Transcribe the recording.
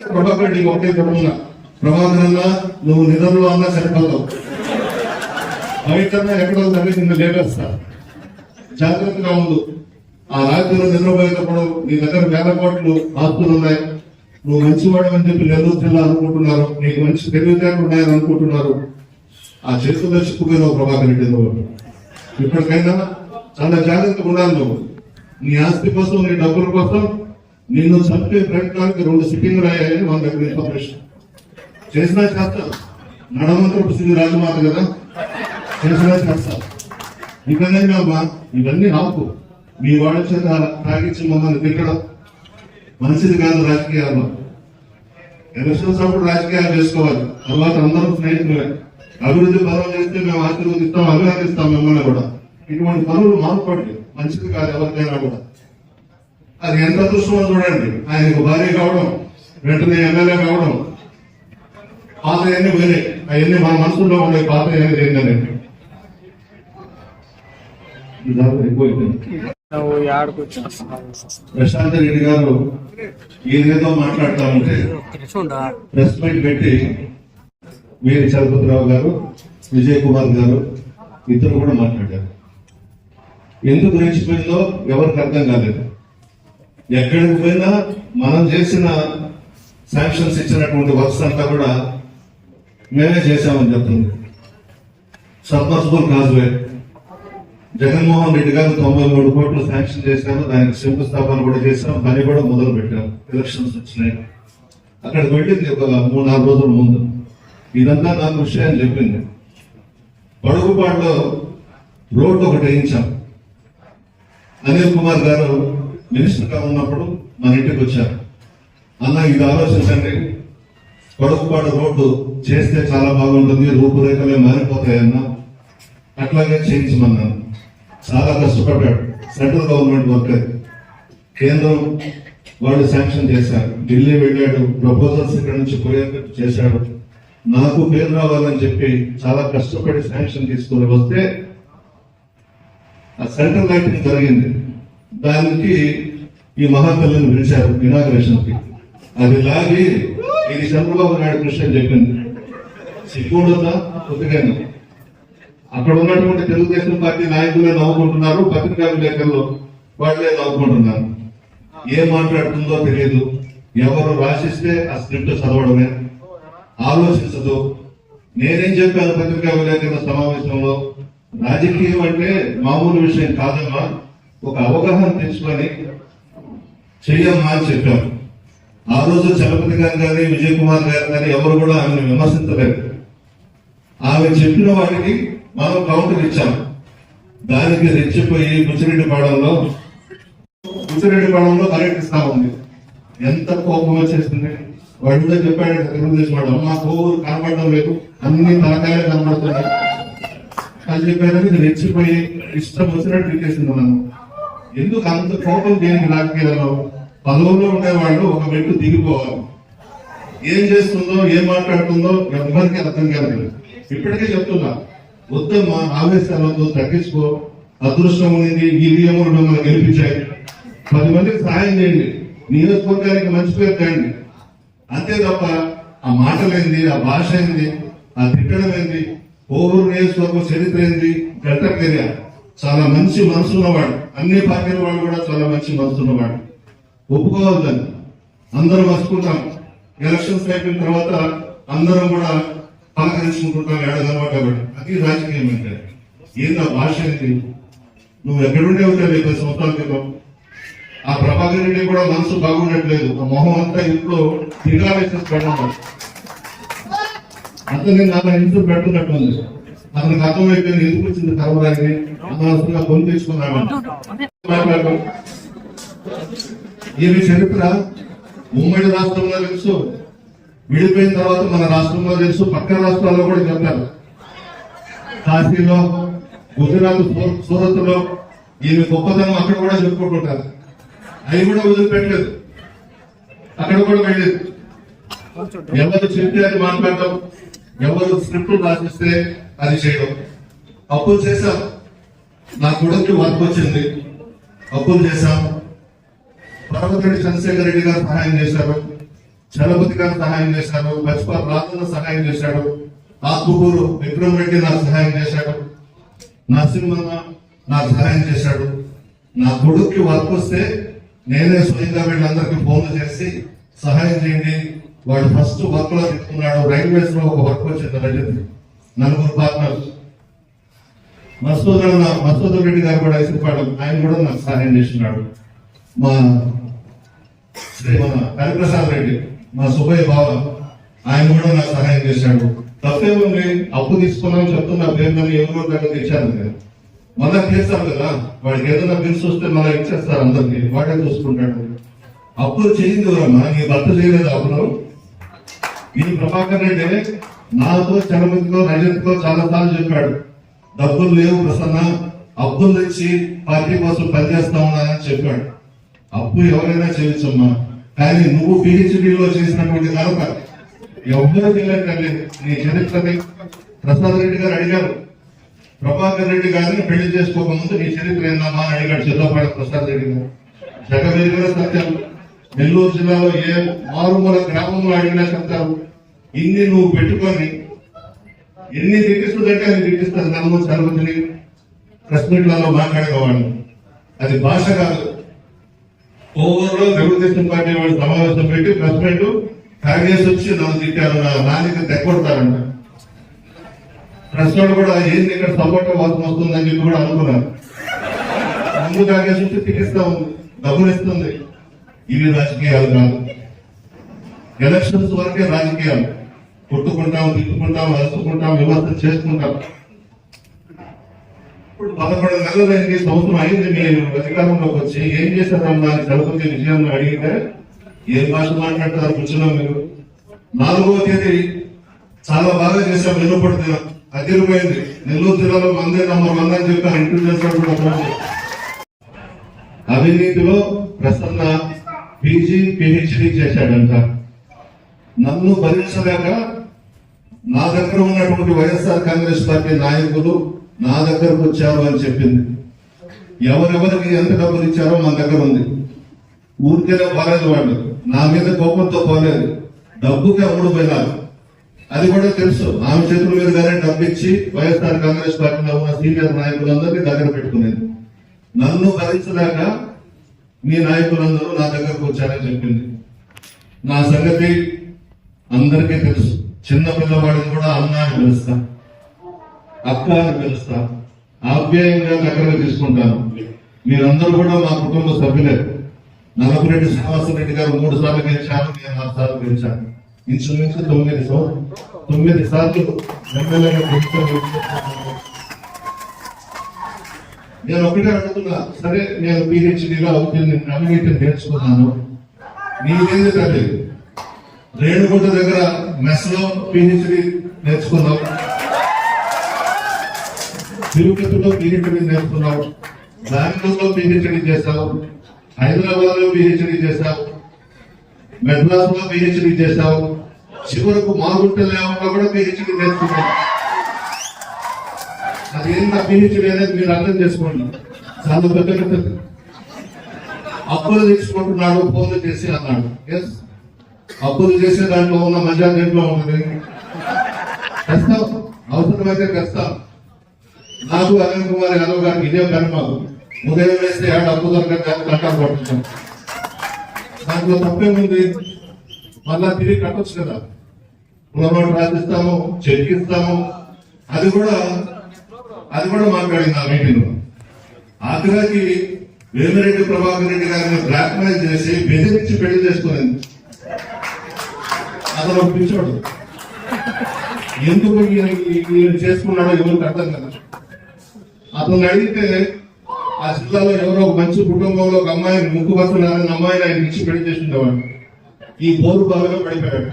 ప్రభాకర్ రెడ్డికి ఒకటే చెప్తున్నా ప్రభాకరన్నా నువ్వు నిధంలో అన్నా సరిపోతావు బయటన్నా ఎక్కడో తల్లి నిన్ను లేపేస్తా జాగ్రత్తగా ఉండు. ఆ రాత్రిలో నిద్రపోయేటప్పుడు నీ దగ్గర వేల కోట్లు ఆస్తులు ఉన్నాయి. నువ్వు మంచివాడు అని చెప్పి నెల్లూరు జిల్లా అనుకుంటున్నారు. నీకు మంచి తెలివితేటలు ఉన్నాయని అనుకుంటున్నారు. ఆ చేతుల్లో చిక్కుపోయినావు ప్రభాకర్ రెడ్డి నువ్వు ఇప్పటికైనా చాలా జాగ్రత్తగా ఉండాలి నువ్వు. నీ ఆస్తి కోసం నీ డబ్బుల కోసం నిన్ను చంపే ప్రయత్నానికి రెండు సిట్టింగ్ రాయాలని మన దగ్గర ఇన్ఫర్మేషన్ చేసినా చేస్తా. నడమంత్రపు శ్రీ రాజమాత కదా? చేసినా చేస్తారు ఇవన్నీ అమ్మా ఇవన్నీ ఆపు. మీ వాళ్ళ చేత తాగించి మమ్మల్ని తిట్టడం మంచిది కాదు రాజకీయాల్లో ఎలక్షన్స్ అప్పుడు రాజకీయాలు చేసుకోవాలి. తర్వాత అందరూ స్నేహితులే అభివృద్ధి పనులు చేస్తే మేము ఆశీర్వదిస్తాం అభినందిస్తాం మిమ్మల్ని కూడా. ఇటువంటి పనులు మానుకోండి మంచిది కాదు ఎవరికైనా కూడా. అది ఎంత అదృష్టమో చూడండి. ఆయనకు భార్య కావడం వెంటనే ఎమ్మెల్యే కావడం. పాత అన్ని వేరే అవన్నీ మన మనసులో ఉండే పాత అనేది ఏంటనే ప్రశాంత్ రెడ్డి గారు ఏదేదో మాట్లాడుతూ ఉంటే ప్రెస్ మీట్ పెట్టి వీరి చలపతిరావు గారు విజయ్ కుమార్ గారు ఇద్దరు కూడా మాట్లాడారు. ఎందుకు రెచ్చిపోయిందో ఎవరికి అర్థం కాలేదు. ఎక్కడికి పోయినా మనం చేసిన శాంక్షన్స్ ఇచ్చినటువంటి వర్క్స్ అంతా కూడా మేమే చేశామని చెప్తుంది. Submersible causeway. జగన్మోహన్ రెడ్డి గారు తొంభై మూడు కోట్లు శాంక్షన్ చేశాము దానికి శంకుస్థాపన కూడా చేశాం. పని కూడా మొదలు పెట్టాం. ఎలక్షన్స్ వచ్చినాయి. అక్కడికి వెళ్ళింది ఒక మూడు నాలుగు రోజుల ముందు. ఇదంతా నాకు విషయం చెప్పింది. పడుగుపాడులో రోడ్డు ఒకటి వేయించాం. అనిల్ కుమార్ గారు మినిస్టర్గా ఉన్నప్పుడు మన ఇంటికి వచ్చారు. అన్న ఇది ఆలోచించండి. కొడుకుపాడు రోడ్డు చేస్తే చాలా బాగుంటుంది రూపురేఖలే మారిపోతాయన్న. అట్లాగే చేయించమన్నాను. చాలా కష్టపడ్డాడు. సెంట్రల్ గవర్నమెంట్ వర్కర్ కేంద్రం వాళ్ళు శాంక్షన్ చేశారు. ఢిల్లీ వెళ్ళాడు. ప్రపోజల్స్ ఇక్కడ నుంచి పోయేటట్టు చేశాడు. నాకు పేరు రావాలని చెప్పి చాలా కష్టపడి శాంక్షన్ తీసుకొని వస్తే ఆ సెంట్రల్ లైటింగ్ జరిగింది. దానికి ఈ మహాకల్ని పిలిచారు ఇనాగ్రేషన్కి అది లాగి ఇది చంద్రబాబు నాయుడు కృష్ణ చెప్పింది సిగ్గుండదా కొద్దిగా అక్కడ ఉన్నటువంటి తెలుగుదేశం పార్టీ నాయకులే నవ్వుకుంటున్నారు పత్రికా విలేకరులు వాళ్ళే నవ్వుకుంటున్నారు. ఏం మాట్లాడుతుందో తెలియదు. ఎవరు రాసిస్తే ఆ స్క్రిప్ట్ చదవడమే. ఆలోచించదు. నేనేం చెప్పాను పత్రికా విలేకరుల సమావేశంలో? రాజకీయం అంటే మామూలు విషయం కాదమ్మా. ఒక అవగాహన తెచ్చుకొని చెయ్యమ్మా అని చెప్పాం. ఆ రోజు చలపతి గారు కానీ విజయ్ కుమార్ గారు కానీ ఎవరు కూడా ఆమెను విమర్శించలేదు. ఆమె చెప్పిన వాటికి మనం కౌంటర్ ఇచ్చాం. దానికి రెచ్చిపోయి బుచ్చిరెడ్డి పాడంలో బుచ్చిరెడ్డి పాడంలో పర్యటిస్తా ఉంది ఎంత కోపం వచ్చేసింది. వాడు కూడా చెప్పాడు తెలుగుదేశం వాడు అమ్మా కోరు కనపడడం లేదు. అన్ని తలకాయలు కనబడుతున్నాయి అని చెప్పారని రెచ్చిపోయి ఇష్టం వచ్చినట్టు తిట్టేసింది నన్ను. ఎందుకు అంత కోపం దేనికి రాజకీయాల్లో పదవుల్లో ఉండేవాళ్ళు ఒక మెట్టు దిగిపోవాలి. ఏం చేస్తుందో ఏం మాట్లాడుతుందో ఎవరికి అర్థం కాదు ఇప్పటికే చెప్తున్నా వద్దమ్మా ఆవేశాలతో తగ్గించుకో. అదృష్టం ఉంది ఈవీఎంలు మిమ్మల్ని గెలిపించాయి. పది మందికి సహాయం చేయండి. నియోజకవర్గానికి మంచి పేరు తేండి అంతే తప్ప ఆ మాటలేంది ఆ భాష ఏంది ఆ తిట్టడం ఏంది ఓవర్ నియోజకవర్గం చరిత్ర ఏంది గట్టక్ ఏరియా చాలా మంచి మనసు ఉన్నవాడు. అన్ని పార్టీల వాళ్ళు కూడా చాలా మంచి మనసు ఉన్నవాడు. ఒప్పుకోవాలి దాన్ని. అందరం వస్తుంటాం. ఎలక్షన్స్ అయిపోయిన తర్వాత అందరం కూడా పలకరించుకుంటుంటాం ఏడదన్నమాట కాబట్టి. అది రాజకీయం అంటే. ఏందా భాష ఏంటి నువ్వు ఎక్కడుండే ఉంటావు పది సంవత్సరాల క్రితం. ఆ ప్రభాకర్ రెడ్డి కూడా మనసు బాగుండట్లేదు. ఆ మొహం అంతా ఇంట్లో తిరిగా వేసేసి పెట్టడం అతన్ని నాలుగు ఇంట్లో పెడుతున్నట్టుంది అతనికి అర్థమైపోయింది ఎందుకు వచ్చింది కర్మరాని అనవసరంగా పొంది తెచ్చుకున్నామని మాట్లాడడం ఈమె చరిత్ర? ఉమ్మడి రాష్ట్రంలో తెలుసు. విడిపోయిన తర్వాత మన రాష్ట్రంలో తెలుసు. పక్క రాష్ట్రాల్లో కూడా చెప్పారు. కాశీలో గుజరాత్ సూరత్లో ఈమె గొప్పతనం అక్కడ కూడా చెప్పుకుంటుంటారు. అవి కూడా వదిలిపెట్టలేదు. అక్కడ కూడా వెళ్ళేది ఎవరు చెప్తే అది మాట్లాడటం ఎవరు స్క్రిప్ట్ రాసిస్తే అది చేయడం. అప్పులు చేశాం. నా కొడుకు వర్క్ వచ్చింది. అప్పులు చేశాం. పర్వతరెడ్డి చంద్రశేఖర్ రెడ్డి గారు సహాయం చేశారు. చలపతి గారు సహాయం చేశారు. బచ్పర్ రాజన్న సహాయం చేశాడు ఆత్మకూరు విక్రమ్ రెడ్డి నాకు సహాయం చేశాడు నరసింహన్న నాకు సహాయం చేశాడు. నా కొడుక్కి వర్క్ వస్తే నేనే స్వయంగా వీళ్ళందరికీ ఫోన్లు చేసి సహాయం చేయండి. వాడు ఫస్ట్ వర్క్లో తీసుకున్నాడు రైల్వేస్లో ఒక వర్క్ వచ్చింది రజత్ నలుగురు పార్ట్నర్స్. మసూద్ అన్న మసూద్ రెడ్డి గారు కూడా ఇసుకుపాడు ఆయన కూడా నాకు సహాయం చేస్తున్నాడు. మా మన హరిప్రసాద్ రెడ్డి మా సుబ్బయ్య బావ ఆయన కూడా నాకు సహాయం చేశాడు. తప్పేముంది అప్పు తీసుకున్నాం చెప్తున్నా పేరు ఎవరో దగ్గర ఇచ్చాను నేను మళ్ళా చేస్తాం కదా వాడికి ఏదైనా బిల్స్ వస్తే మళ్ళీ ఇచ్చేస్తారు అందరికి వాడే చూసుకుంటాడు. అప్పులు చేయింది ఎవరమ్మా? నీ భర్త చేయలేదు అప్పులు? ఇది ప్రభాకర్ రెడ్డి నాతో చలమతితో రజత్తో చాలా సార్లు చెప్పాడు. డబ్బులు లేవు ప్రసన్న అప్పులు తెచ్చి పార్టీ కోసం పనిచేస్తా ఉన్నానని చెప్పాడు. అప్పు ఎవరైనా చేయొచ్చమ్మా. కానీ నువ్వు పిహెచ్డిలో చేసినటువంటి కనుక ఎవరు తెలియట్లేదు నీ చరిత్రని ప్రసాద్ రెడ్డి గారు అడిగారు. ప్రభాకర్ రెడ్డి గారిని పెళ్ళి చేసుకోకముందు నీ చరిత్ర ఏందమ్మా అని అడిగాడు చిల్లపాడ ప్రసాద్ రెడ్డి గారు. జగవీరు సత్యాలు నెల్లూరు జిల్లాలో ఏ మారుమూల గ్రామంలో అడిగినా చెప్తారు ఇన్ని నువ్వు పెట్టుకొని ఎన్ని తిరిగిస్తుందంటే అది దిగిస్తుంది నమ్మకం సర్వతిని ప్రెస్ మీట్లలో మాట్లాడేవాడిని. అది భాష కాదు. ఓవర్లో తెలుగుదేశం పార్టీ వాళ్ళు సమావేశం పెట్టి ప్రెస్ మీట్ కాంగ్రెస్ వచ్చి నన్ను తిట్టారు నా నాణ్యత తెక్కొడతారంట. ప్రెస్ వాళ్ళు కూడా ఏంది ఇక్కడ సపోర్ట్ వాసన వస్తుందని చెప్పి కూడా అనుకున్నారు. ముందు కాంగ్రెస్ వచ్చి తిట్టిస్తా ఉంది డబ్బులు ఇస్తుంది. ఇవి రాజకీయాలు కాదు ఎలక్షన్స్ వరకే రాజకీయాలు. కొట్టుకుంటాం తిట్టుకుంటాం అరుచుకుంటాం విమర్శ చేసుకుంటాం. ఇప్పుడు పదకొండు నెలలు అయింది సంవత్సరం అయింది మీరు అధికారంలోకి వచ్చి ఏం చేశారమ్మా? అని చదువుకునే విషయాన్ని అడిగితే ఏం భాష మాట్లాడతారు? కూర్చున్నాం మీరు. నాలుగో తేదీ చాలా బాగా చేశాం వినపడుతున్నా అదిరిపోయింది. నెల్లూరు జిల్లాలో మందే నంబర్ వన్ అని చెప్పి ఇంటర్వ్యూ చేస్తాడు అవినీతిలో ప్రసన్న పీజీ పిహెచ్డి చేశాడంట. నన్ను భరించలేక నా దగ్గర ఉన్నటువంటి వైఎస్ఆర్ కాంగ్రెస్ పార్టీ నాయకులు నా దగ్గరకు వచ్చారు అని చెప్పింది. ఎవరెవరికి ఎంత డబ్బులు ఇచ్చారో మన దగ్గర ఉంది. ఊరికేనే పోలేదు వాళ్ళు. నా మీద కోపంతో పోలేదు. డబ్బుకి అమ్ముడు పోయినారు. అది కూడా తెలుసు. ఆమె చేతుల మీదుగానే డబ్బు ఇచ్చి వైఎస్ఆర్ కాంగ్రెస్ పార్టీలో ఉన్న సీనియర్ నాయకులందరినీ దగ్గర పెట్టుకునేది. నన్ను భరించలేక మీ నాయకులందరూ నా దగ్గరకు వచ్చారని చెప్పింది. నా సంగతి అందరికీ తెలుసు. చిన్న పిల్లవాడిని కూడా అన్న అని పిలుస్తా. అక్క అని పిలుస్తా. ఆప్యాయంగా దగ్గరకు తీసుకుంటాను. మీరందరూ కూడా మా కుటుంబ సభ్యులే. నలభరెడ్డి శ్రీనివాసరెడ్డి గారు మూడు సార్లు గెలిచారు నేను నాలుగు సార్లు గెలిచాను. ఇంచుమించు తొమ్మిది సో తొమ్మిది సార్లు ఎమ్మెల్యేగా గెలిచాను నేను ఒకటే అడుగుతున్నా సరే నేను పిహెచ్డిలో అవుతుంది అవినీతిని నేర్చుకున్నాను. నీకేంది తల్లి రేణుగుంట దగ్గర మెస్లో పీహెచ్డీ పిహెచ్డి నేర్చుకున్నావు. తిరుపతిలో పీహెచ్డీ నేర్చుకున్నావు. బెంగళూరులో పీహెచ్డీ చేశావు. హైదరాబాద్లో పిహెచ్డి చేశావు. మెడ్రాస్లో పీహెచ్డీ చేశావు. చివరకు మాగుంట లేవలో కూడా పిహెచ్డి నేర్చుకున్నావు. అది తప్పించి లేదని మీరు అర్థం చేసుకోండి. చాలా పెద్ద పెద్ద అప్పులు తీసుకుంటున్నాడు ఫోన్లు చేసి అన్నాడు. ఎస్ అప్పులు చేసే దాంట్లో ఉన్న మజా దేంట్లో ఉన్నది? కష్టం. అవసరమైతే కష్టం. నాకు అనిల్ కుమార్ యాదవ్ గారికి ఇదే పని మాకు. ఉదయం వేస్తే ఏడు అప్పు దొరకదు కంటా పడుతున్నాం. దాంట్లో తప్పేముంది మళ్ళా తిరిగి కట్టొచ్చు కదా. పునర్వాడు రాసిస్తాము చెక్ ఇస్తాము. అది కూడా అది కూడా మాట్లాడింది ఆ మీటింగ్లో ఆఖరికి వేమిరెడ్డి ప్రభాకర్ రెడ్డి గారిని బ్లాక్ మెయిల్ చేసి బెదిరించి పెళ్ళి చేసుకునేది అతను ఒక పిచ్చోడు. ఎందుకు ఈయన- చేసుకున్నాడో ఎవరికి అర్థం కదా. అతను అడిగితే ఆ జిల్లాలో ఎవరో ఒక మంచి కుటుంబంలో ఒక అమ్మాయిని ముక్కు పడుతున్నారని అమ్మాయిని ఆయన ఇచ్చి పెళ్ళి చేస్తుండేవాడు ఈ పోరు బాగా పడిపోయాడు.